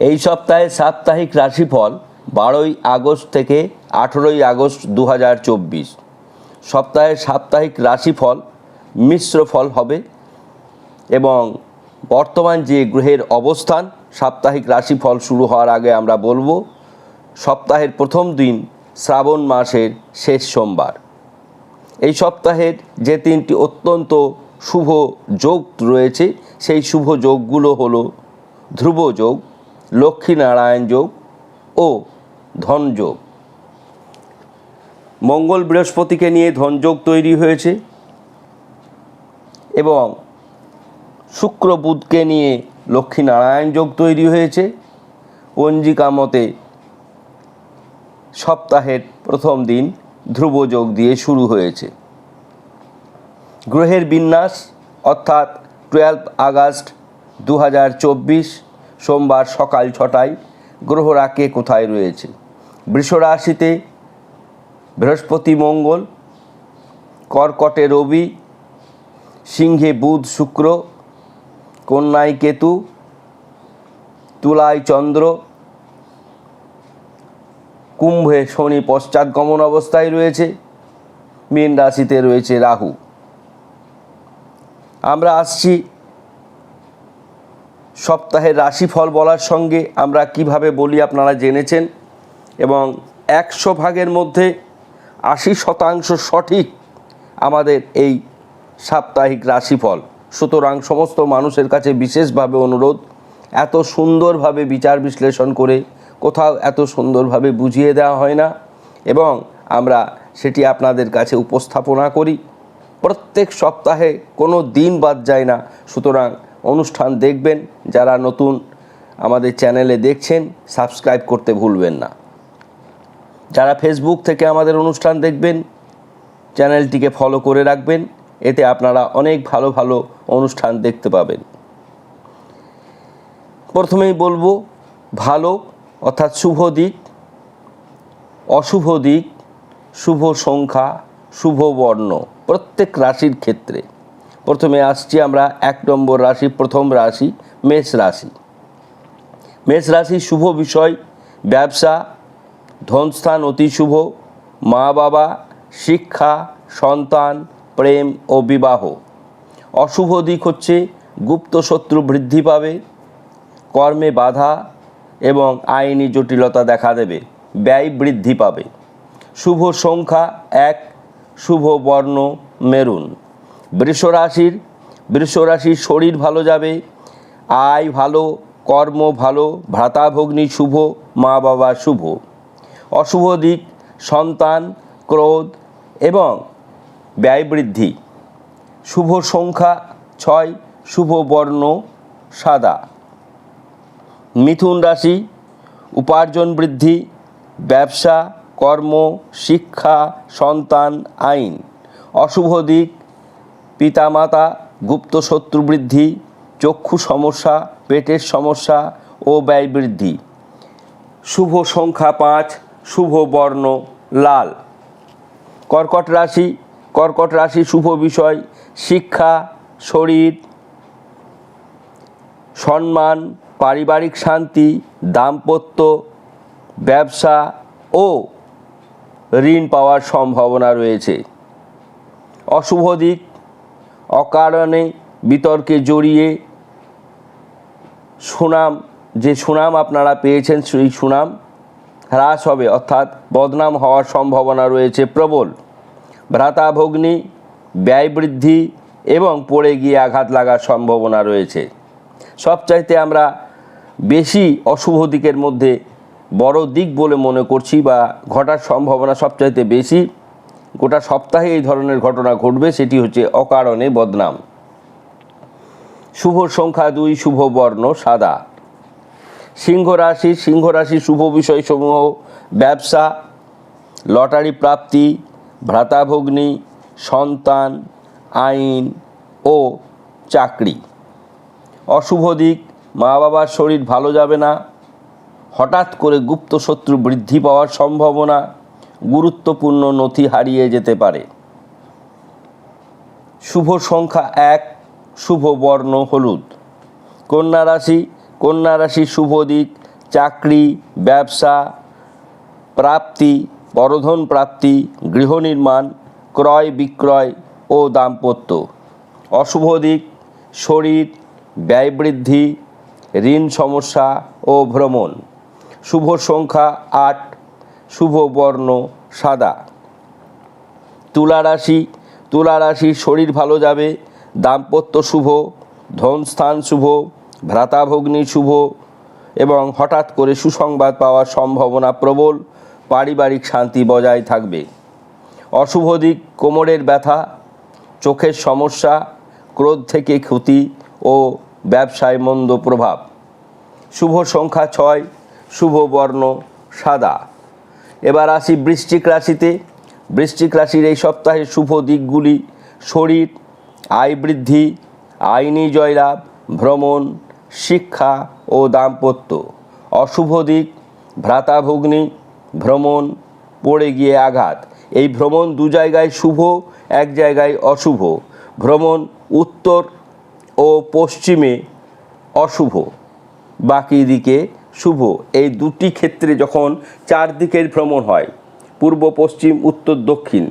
এই সপ্তাহে সাপ্তাহিক রাশিফল বারোই আগস্ট থেকে আঠেরোই আগস্ট দু সপ্তাহের সাপ্তাহিক রাশিফল মিশ্র ফল হবে এবং বর্তমান যে গ্রহের অবস্থান, সাপ্তাহিক রাশিফল শুরু হওয়ার আগে আমরা বলব, সপ্তাহের প্রথম দিন শ্রাবণ মাসের শেষ সোমবার। এই সপ্তাহের যে তিনটি অত্যন্ত শুভ যোগ রয়েছে, সেই শুভ যোগগুলো হলো ধ্রুব যোগ লক্ষ্মীনারায়ণ যোগ ও ধনযোগ মঙ্গল বৃহস্পতিকে নিয়ে ধনযোগ তৈরি হয়েছে এবং শুক্র বুধকে নিয়ে লক্ষ্মীনারায়ণ যোগ তৈরি হয়েছে। পঞ্জিকা মতে সপ্তাহের প্রথম দিন ধ্রুব যোগ দিয়ে শুরু হয়েছে। গ্রহের বিন্যাস অর্থাৎ টুয়েলভ আগস্ট দু হাজার চব্বিশ সোমবার সকাল ছটায় গ্রহরা কে কোথায় রয়েছে? বৃষরাশিতে বৃহস্পতি মঙ্গল, কর্কটে রবি, সিংহে বুধ শুক্র, কন্যায় কেতু, তুলায় চন্দ্র, কুম্ভে শনি পশ্চাৎগমন অবস্থায় রয়েছে, মীন রাশিতে রয়েছে রাহু। আমরা আসছি সপ্তাহের রাশিফল বলার সঙ্গে আমরা কীভাবে বলি আপনারা জেনেছেন এবং একশো ভাগের মধ্যে আশি শতাংশ সঠিক আমাদের এই সাপ্তাহিক রাশিফল। সুতরাং সমস্ত মানুষের কাছে বিশেষভাবে অনুরোধ, এত সুন্দরভাবে বিচার বিশ্লেষণ করে কোথাও এত সুন্দরভাবে বুঝিয়ে দেওয়া হয় না এবং আমরা সেটি আপনাদের কাছে উপস্থাপনা করি। প্রত্যেক সপ্তাহে কোনো দিন বাদ যায় না। সুতরাং অনুষ্ঠান দেখবেন। যারা নতুন আমাদের চ্যানেলে দেখছেন, সাবস্ক্রাইব করতে ভুলবেন না। যারা ফেসবুক থেকে আমাদের অনুষ্ঠান দেখবেন, চ্যানেলটিকে ফলো করে রাখবেন। এতে আপনারা অনেক ভালো ভালো অনুষ্ঠান দেখতে পাবেন। প্রথমেই বলব, ভালো অর্থাৎ শুভ দিক, অশুভ দিক, শুভ সংখ্যা, শুভ বর্ণ প্রত্যেক রাশির ক্ষেত্রে। প্রথমে আসছি আমরা এক নম্বর রাশি, প্রথম রাশি, মেষ রাশি। মেষ রাশি শুভ বিষয়, ব্যবসা ধনস্থান অতি শুভ, মা বাবা, শিক্ষা, সন্তান, প্রেম ও বিবাহ। অশুভ দিক হচ্ছে গুপ্ত শত্রু বৃদ্ধি পাবে, কর্মে বাধা এবং আইনি জটিলতা দেখা দেবে, ব্যয় বৃদ্ধি পাবে। শুভ সংখ্যা এক, শুভ বর্ণ মেরুন। বৃষ রাশির বৃষ রাশির শরীর ভালো যাবে, আয় ভালো, কর্ম ভালো ভ্রাতাভগ্নি শুভ, মা বাবা শুভ। অশুভ দিক সন্তান, ক্রোধ এবং ব্যয় বৃদ্ধি। শুভ সংখ্যা ছয়, শুভ বর্ণ সাদা। মিথুন রাশি, উপার্জন বৃদ্ধি, ব্যবসা, কর্ম, শিক্ষা, সন্তান, আইন। অশুভ দিক পিতামাতা গুপ্ত শত্রু বৃদ্ধি চক্ষু সমস্যা, পেটের সমস্যা ও ব্যয় বৃদ্ধি। শুভ সংখ্যা পাঁচ, শুভ বর্ণ, লাল। কর্কট রাশি কর্কট রাশি শুভ বিষয়, শিক্ষা, শরীর, সম্মান, পারিবারিক শান্তি, দাম্পত্য, ব্যবসা ও ঋণ পাওয়ার সম্ভাবনা রয়েছে। অশুভ দিক অকারণে বিতর্কে জড়িয়ে সুনাম, যে সুনাম আপনারা পেয়েছেন, সেই সুনাম হ্রাস হবে, অর্থাৎ বদনাম হওয়ার সম্ভাবনা রয়েছে প্রবল। ভ্রাতা ভ্রাতাভগ্নি ব্যয় বৃদ্ধি এবং পড়ে গিয়ে আঘাত লাগার সম্ভাবনা রয়েছে। সবচাইতে আমরা বেশি অশুভ দিকের মধ্যে বড় দিক বলে মনে করছি বা ঘটার সম্ভাবনা সবচাইতে বেশি। গোটা সপ্তাহে এই ধরনের ঘটনা ঘটবে, সেটি হচ্ছে অকারণে বদনাম। শুভ সংখ্যা দুই, শুভ বর্ণ, সাদা। সিংহ রাশি সিংহ রাশি শুভ বিষয়সমূহ, ব্যবসা, লটারি প্রাপ্তি ভ্রাতাভগ্নি সন্তান, আইন ও চাকরি। অশুভ দিক মা বাবার শরীর ভালো যাবে না। হঠাৎ করে গুপ্ত শত্রু বৃদ্ধি পাওয়ার সম্ভাবনা। গুরুত্বপূর্ণ নথি হারিয়ে যেতে পারে। শুভ সংখ্যা এক, শুভ বর্ণ হলুদ। কন্যা রাশি কন্যা রাশি শুভ দিক, চাকরি, ব্যবসা, প্রাপ্তি পরধন প্রাপ্তি, গৃহ নির্মাণ, ক্রয় বিক্রয় ও দাম্পত্য। অশুভ দিক, শরীর, ব্যয় বৃদ্ধি, ঋণ সমস্যা ও ভ্রমণ। শুভ সংখ্যা আট শুভ বর্ণ সাদা। তুলা রাশি তুলা রাশির শরীর ভালো যাবে, দাম্পত্য শুভ, ধন স্থান শুভ ভ্রাতাভগ্নি শুভ এবং হঠাৎ করে সুসংবাদ পাওয়ার সম্ভাবনা প্রবল, পারিবারিক শান্তি বজায় থাকবে। অশুভ দিক, কোমরের ব্যথা, চোখের সমস্যা, ক্রোধ থেকে ক্ষতি ও ব্যবসায় মন্দ প্রভাব। শুভ সংখ্যা ছয় শুভ বর্ণ সাদা। এবার আসি বৃশ্চিক রাশিতে। বৃশ্চিক রাশির এই সপ্তাহের শুভ দিকগুলি, শরীর, আয় বৃদ্ধি আইনি জয়লাভ, ভ্রমণ, শিক্ষা ও দাম্পত্য। অশুভ দিক ভ্রাতাভগ্নি ভ্রমণ, পড়ে গিয়ে আঘাত। এই ভ্রমণ দু জায়গায় শুভ, এক জায়গায় অশুভ। ভ্রমণ উত্তর ও পশ্চিমে অশুভ। বাকি দিকে শুভ। এই দুটি ক্ষেত্রে যখন চারদিকের ভ্রমণ হয়, পূর্ব, পশ্চিম, উত্তর, দক্ষিণ,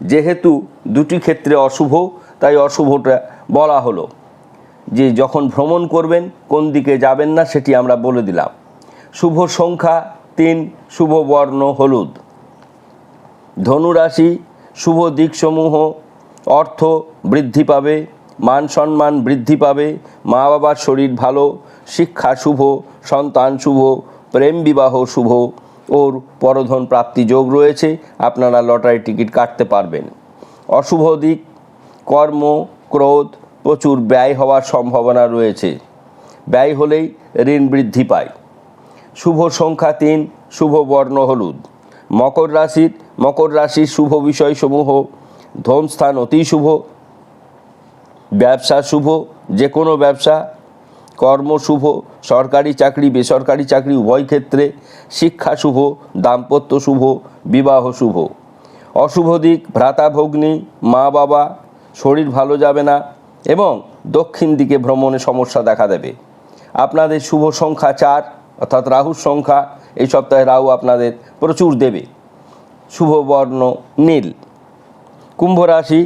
যেহেতু দুটি ক্ষেত্রে অশুভ, তাই অশুভটা বলা হলো। যে যখন ভ্রমণ করবেন, কোন দিকে যাবেন না, সেটি আমরা বলে দিলাম। শুভ সংখ্যা তিন, শুভ বর্ণ হলুদ। ধনুরাশি, শুভ দিকসমূহ, অর্থ বৃদ্ধি পাবে। মান সম্মান বৃদ্ধি পাবে মা বাবার শরীর ভালো, শিক্ষা শুভ, সন্তান শুভ, প্রেম বিবাহ শুভ, ওর পরধন প্রাপ্তি যোগ রয়েছে, আপনারা লটারি টিকিট কাটতে পারবেন। অশুভ দিক, কর্ম, ক্রোধ, প্রচুর ব্যয় হওয়ার সম্ভাবনা রয়েছে। ব্যয় হলেই ঋণ বৃদ্ধি পায়। শুভ সংখ্যা তিন, শুভ বর্ণ হলুদ। মকর রাশির মকর রাশির শুভ বিষয়সমূহ, ধনস্থান অতি শুভ ব্যবসা শুভ, যে কোনো ব্যবসা, কর্ম শুভ, সরকারি চাকরি, বেসরকারি চাকরি, উভয় ক্ষেত্রে শিক্ষা শুভ, দাম্পত্য শুভ, বিবাহ শুভ। অশুভ দিক, ভ্রাতা ভগ্নী, মা বাবা, শরীর ভালো যাবে না এবং দক্ষিণ দিকে ভ্রমণে সমস্যা দেখা দেবে। আপনাদের শুভ সংখ্যা চার, অর্থাৎ রাহুর সংখ্যা, এই সপ্তাহে রাহু আপনাদের প্রচুর দেবে। শুভ বর্ণ নীল। কুম্ভ রাশি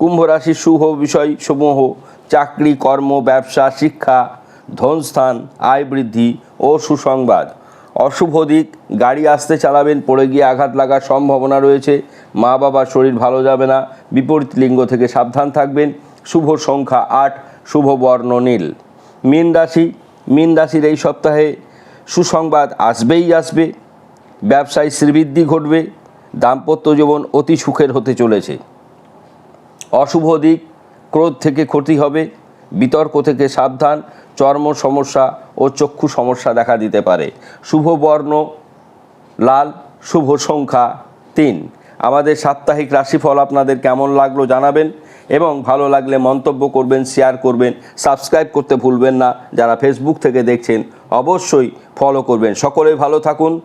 কুম্ভ রাশির শুভ বিষয় সমূহ, চাকরি, কর্ম, ব্যবসা, শিক্ষা ধনস্থান আয় বৃদ্ধি ও সুসংবাদ। অশুভ দিক, গাড়ি আসতে চালাবেন, পড়ে গিয়ে আঘাত লাগার সম্ভাবনা রয়েছে, মা বাবার শরীর ভালো যাবে না, বিপরীত লিঙ্গ থেকে সাবধান থাকবেন, শুভ সংখ্যা আট, শুভ বর্ণ নীল। মীন রাশি, মীন রাশির এই সপ্তাহে সুসংবাদ আসবেই আসবে, ব্যবসায় শ্রীবৃদ্ধি ঘটবে, দাম্পত্য জীবন অতি সুখের হতে চলেছে। অশুভ দিক, ক্রোধ থেকে ক্ষতি হবে, বিতর্ক থেকে সাবধান, চর্ম সমস্যা ও চক্ষু সমস্যা দেখা দিতে পারে। শুভ বর্ণ, লাল, শুভ সংখ্যা তিন। আমাদের সাপ্তাহিক রাশিফল আপনাদের কেমন লাগল জানাবেন এবং ভালো লাগলে মন্তব্য করবেন শেয়ার করবেন সাবস্ক্রাইব করতে ভুলবেন না। যারা ফেসবুক থেকে দেখছেন, অবশ্যই ফলো করবেন। সকলেই ভালো থাকুন।